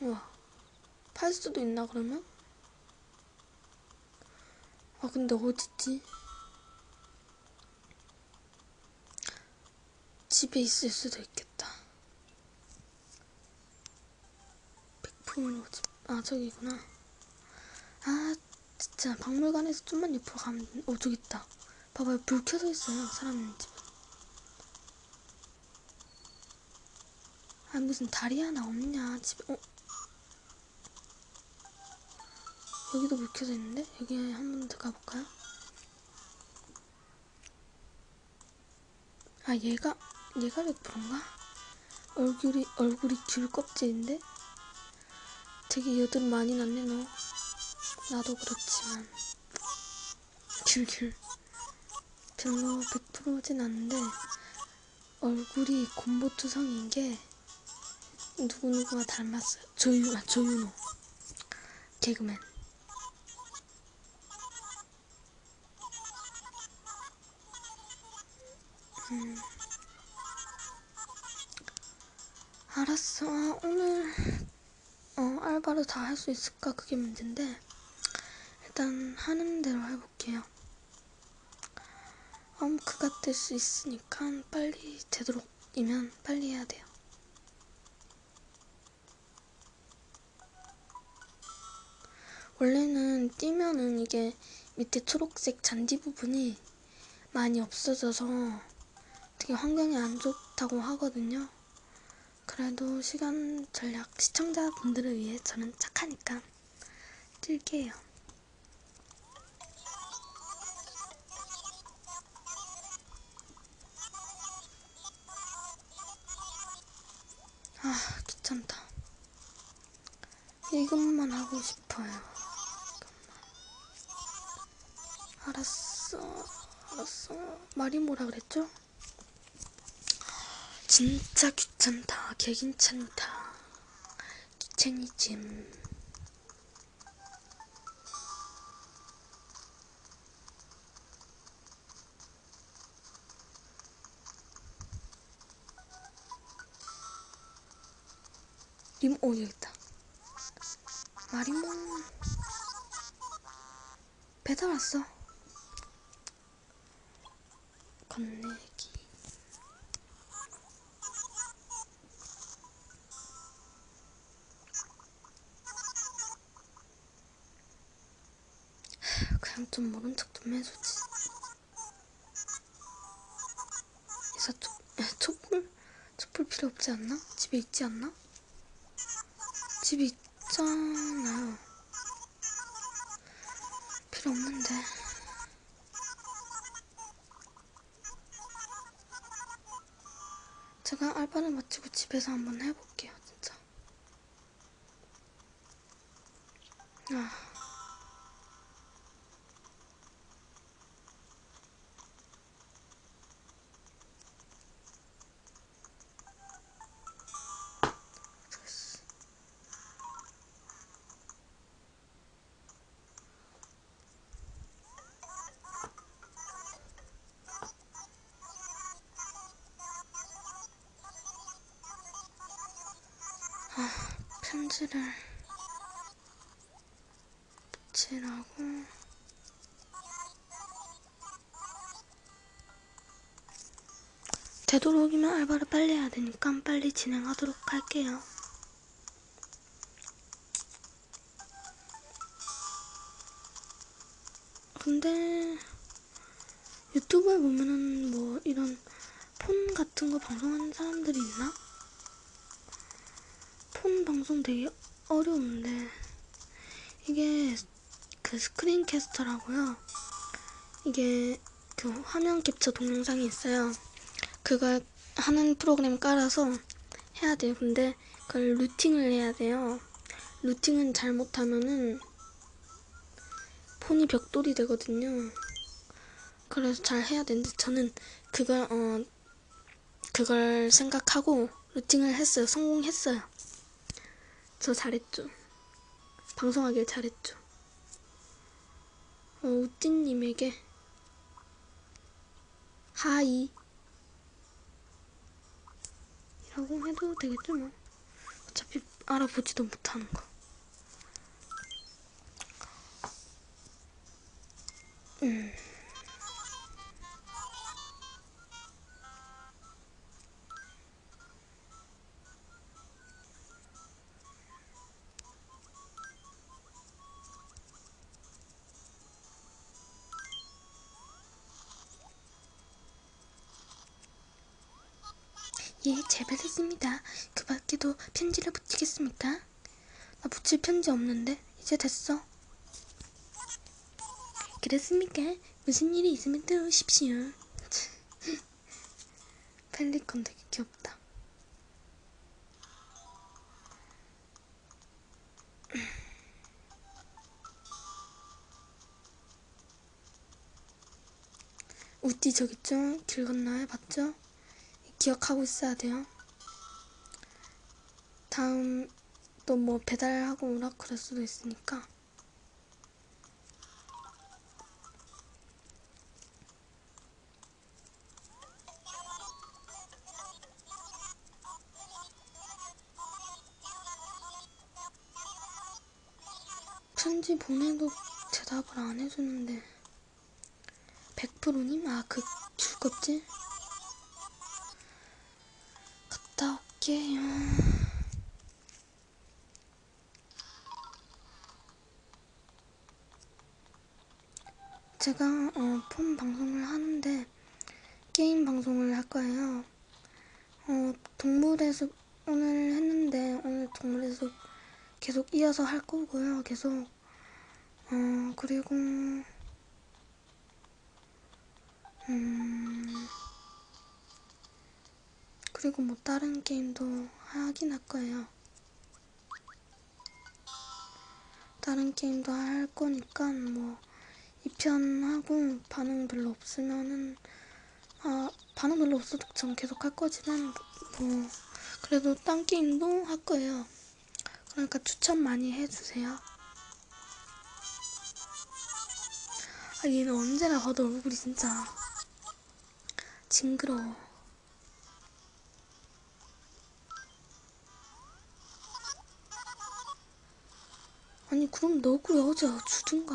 우와. 팔 수도 있나, 그러면? 아, 근데 어딨지? 집에 있을 수도 있겠다. 100%는 어디, 아, 저기구나. 아, 진짜 박물관에서 좀만 옆으로 가면, 어, 저기 있다. 봐봐요, 불 켜져 있어요, 사람 있는 집은. 아, 무슨 다리 하나 없냐, 집에, 어? 여기도 불 켜져 있는데? 여기 한 번 더 가볼까요? 아, 얘가, 얘가 100%인가? 얼굴이, 얼굴이 귤 껍질인데? 되게 여드름 많이 났네, 너. 나도 그렇지만. 귤귤. 별로 100%진 않는데, 얼굴이 곰보투성인 게, 누구누구가 닮았어요. 조유, 아, 조윤호. 개그맨. 알았어. 아, 오늘 어, 알바를 다할 수 있을까? 그게 문제인데 일단 하는 대로 해볼게요. 엄크가 될 수 있으니까 빨리 되도록이면 빨리 해야 돼요. 원래는 뛰면은 이게 밑에 초록색 잔디 부분이 많이 없어져서 되게 환경에 안 좋다고 하거든요. 그래도 시간 전략 시청자분들을 위해 저는 착하니까 뛸게요. 아, 귀찮다. 이것만 하고 싶어요. 이것만. 알았어. 알았어. 말이 뭐라 그랬죠? 진짜 귀찮다. 개긴찮다. 귀차니즘. 림, 오, 여기 있다. 마리몽. 배달 왔어. 건네 그냥 좀 모른 척 좀 해주지. 이사 촛불? 촛불 필요 없지 않나? 집에 있지 않나? 집에 있잖아요. 필요 없는데. 제가 알바를 마치고 집에서 한번 해볼게요, 진짜. 아. 아, 편지를 붙이라고. 되도록이면 알바를 빨리 해야 되니까 빨리 진행하도록 할게요. 근데 유튜브에 보면은 뭐 이런 폰 같은 거 방송하는 사람들이 있나? 폰 방송 되게 어려운데 이게 그 스크린 캐스터라고요. 이게 그 화면 캡처 동영상이 있어요. 그걸 하는 프로그램 깔아서 해야 돼요. 근데 그걸 루팅을 해야 돼요. 루팅은 잘못하면은 폰이 벽돌이 되거든요. 그래서 잘 해야 되는데 저는 그걸 어 그걸 생각하고 루팅을 했어요. 성공했어요. 저 잘했죠. 방송하길 잘했죠. 어, 우띠님에게 하이 이라고 해도 되겠죠 뭐. 어차피 알아보지도 못하는 거. 음. 예, 잘 받았습니다. 그 밖에도 편지를 붙이겠습니까? 나 붙일 편지 없는데 이제 됐어. 그렇습니까? 무슨 일이 있으면 또 오십시오. 펠리컨 되게 귀엽다. 우띠 저기 있죠? 길 건너에 봤죠? 기억하고 있어야 돼요. 다음 또 뭐 배달하고 오라 그럴 수도 있으니까. 편지 보내도 대답을 안 해주는데 100%님? 아, 그 줄껍질? 올게요. 제가 어, 폰 방송을 하는데 게임 방송을 할 거예요. 어, 동물의 숲 오늘 했는데 오늘 동물의 숲 계속 이어서 할 거고요. 계속 어 그리고 음 그리고 뭐 다른 게임도 하긴 할 거예요. 다른 게임도 할 거니까 뭐 2편 하고 반응 별로 없으면은 아 반응 별로 없어도 전 계속 할 거지만 뭐 그래도 딴 게임도 할 거예요. 그러니까 추천 많이 해주세요. 아 얘는 언제나 봐도 얼굴이 진짜 징그러워. 아니 그럼 너구 여자 주든가.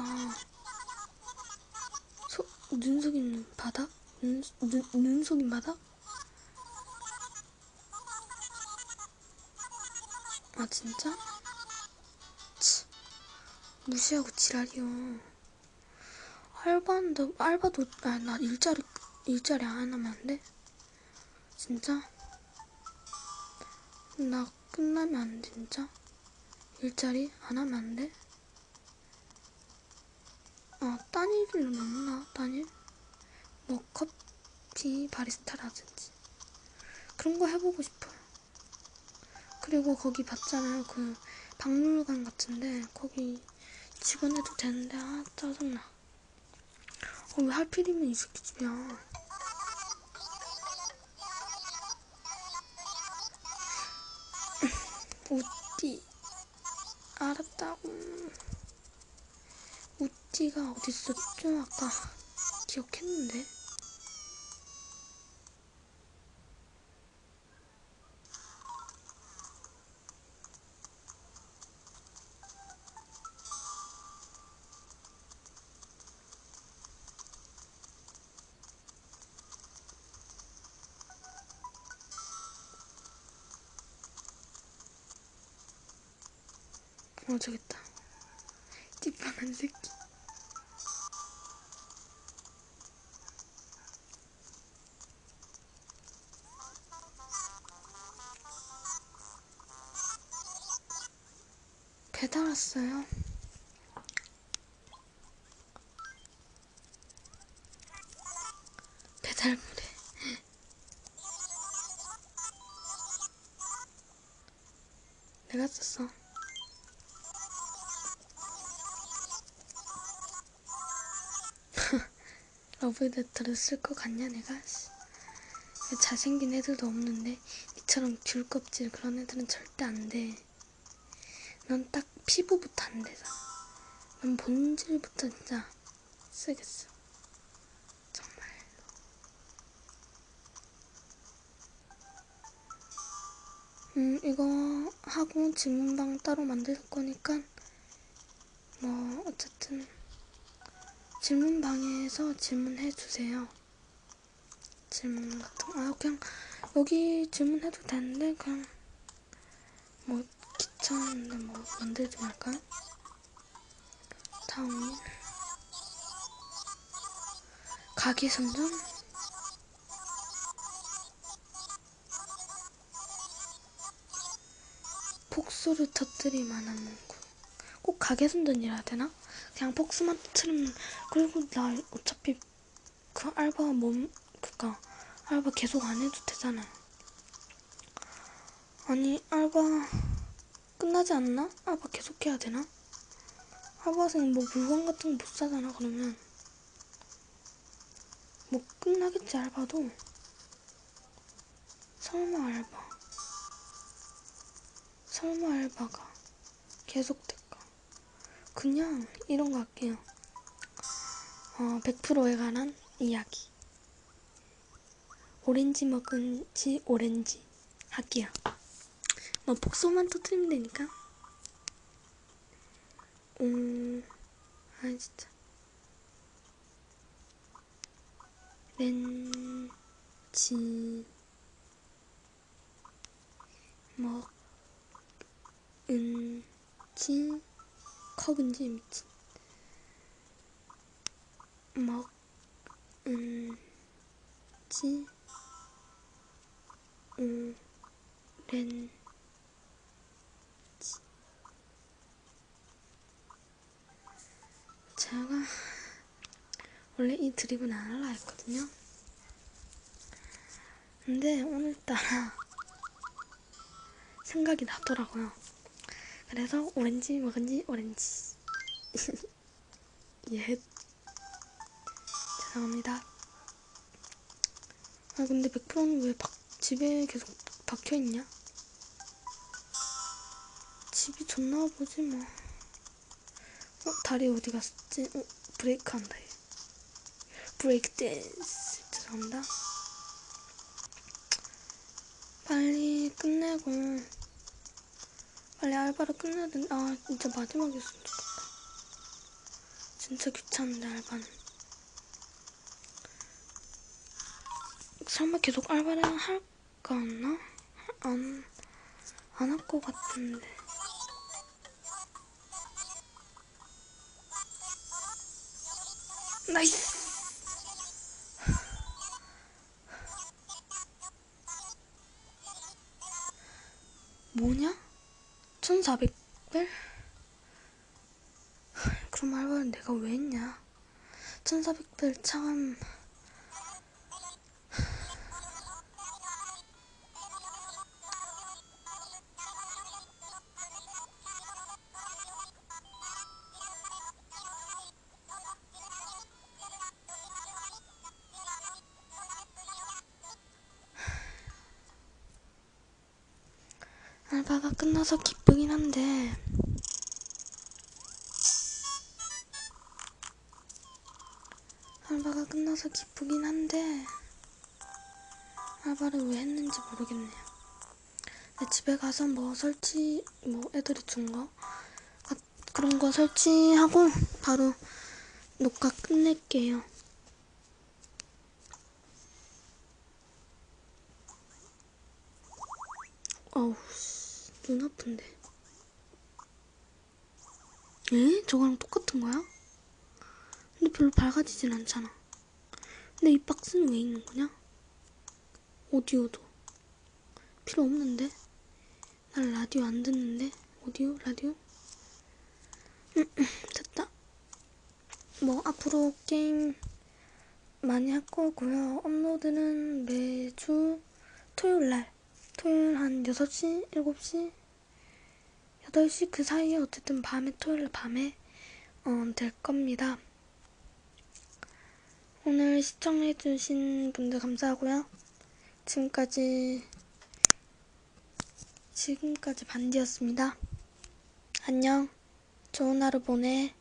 소, 눈속 있는 바닥? 눈, 눈, 눈속 있는 바닥? 아 진짜? 치, 무시하고 지랄이요. 알바인데 알바도 아 나 일자리 일자리 안 하면 안 돼? 진짜? 나 끝나면 안 돼, 진짜? 일자리 안 하면 안 돼? 아, 딴 일은 없나? 딴 일? 뭐 커피 바리스타라든지 그런 거 해보고 싶어요. 그리고 거기 봤잖아요. 그 박물관 같은데 거기 직원 해도 되는데 아 짜증나. 어, 왜 하필이면 이 새끼 집이야. 우띠 알았다고. 우띠가 어디 있었죠? 아까 기억했는데. 어 저기 있다. 띠빵한 새끼. 배달 왔어요. 배달물에. 내가 썼어. 러브레터를 쓸것 같냐 내가? 씨. 잘생긴 애들도 없는데 니처럼 귤 껍질 그런 애들은 절대 안 돼. 넌 딱 피부부터 안 되잖아. 넌 본질부터 진짜 쓰겠어. 정말로. 음, 이거 하고 질문방 따로 만들 거니까 뭐 어쨌든 질문방에서 질문해 주세요. 질문 같은 거. 아 그냥 여기 질문해도 되는데 그냥 뭐 귀찮은데 뭐 만들지 말까요? 다음 가게 선정 폭소를 터뜨릴 만한 문구 꼭 가게 선전이라 되나? 그냥 폭스만 터뜨리면 그리고 나 어차피 그 알바 몸 그니까 알바 계속 안 해도 되잖아요 아니 알바 끝나지 않나? 알바 계속 해야 되나? 알바생 뭐 물건 같은 거 못 사잖아 그러면. 뭐 끝나겠지 알바도. 설마 알바. 설마 알바가 계속될까 그냥 이런 거 할게요. 어, 100%에 관한 이야기. 오렌지 먹은 지 오렌지. 할게요. 뭐 복소만 터뜨리면 되니까. 음, 아 진짜. 렌지 먹은 지 컵은지 미친 먹은지 오렌지 제가 원래 이 드립은 안 하려 했거든요. 근데 오늘따라 생각이 나더라고요. 그래서 오렌지 먹은지 오렌지. 예. 죄송합니다. 아 근데 100%는 왜 박, 집에 계속 박혀 있냐? 집이 좋나 보지 뭐. 어 다리 어디 갔지? 어 브레이크 한다 얘. 브레이크 댄스. 죄송합니다. 빨리 끝내고 빨리 알바를 끝내야 된다. 아 진짜 마지막이었으면 좋겠다. 진짜 귀찮은데 알바는. 설마 계속 알바를 할까 나? 안, 안 할 것 같은데. 나이스! 뭐냐? 1400벨? 그럼 알바는 내가 왜 했냐? 1400벨 참... 알바가 끝나서 기쁘긴 한데 알바가 끝나서 기쁘긴 한데 알바를 왜 했는지 모르겠네요. 집에 가서 뭐 설치 뭐 애들이 준 거 그런 거 설치하고 바로 녹화 끝낼게요. 어우 씨, 눈 아픈데. 에? 저거랑 똑같은 거야? 근데 별로 밝아지진 않잖아. 근데 이 박스는 왜 있는 거냐? 오디오도 필요 없는데? 난 라디오 안 듣는데? 오디오? 라디오? 음, 음, 됐다. 뭐 앞으로 게임 많이 할 거고요. 업로드는 매주 토요일 날. 토요일 한 6시, 7시, 8시 그 사이에 어쨌든 밤에 토요일 밤에 어, 될 겁니다. 오늘 시청해주신 분들 감사하고요. 지금까지 지금까지 반디였습니다. 안녕. 좋은 하루 보내.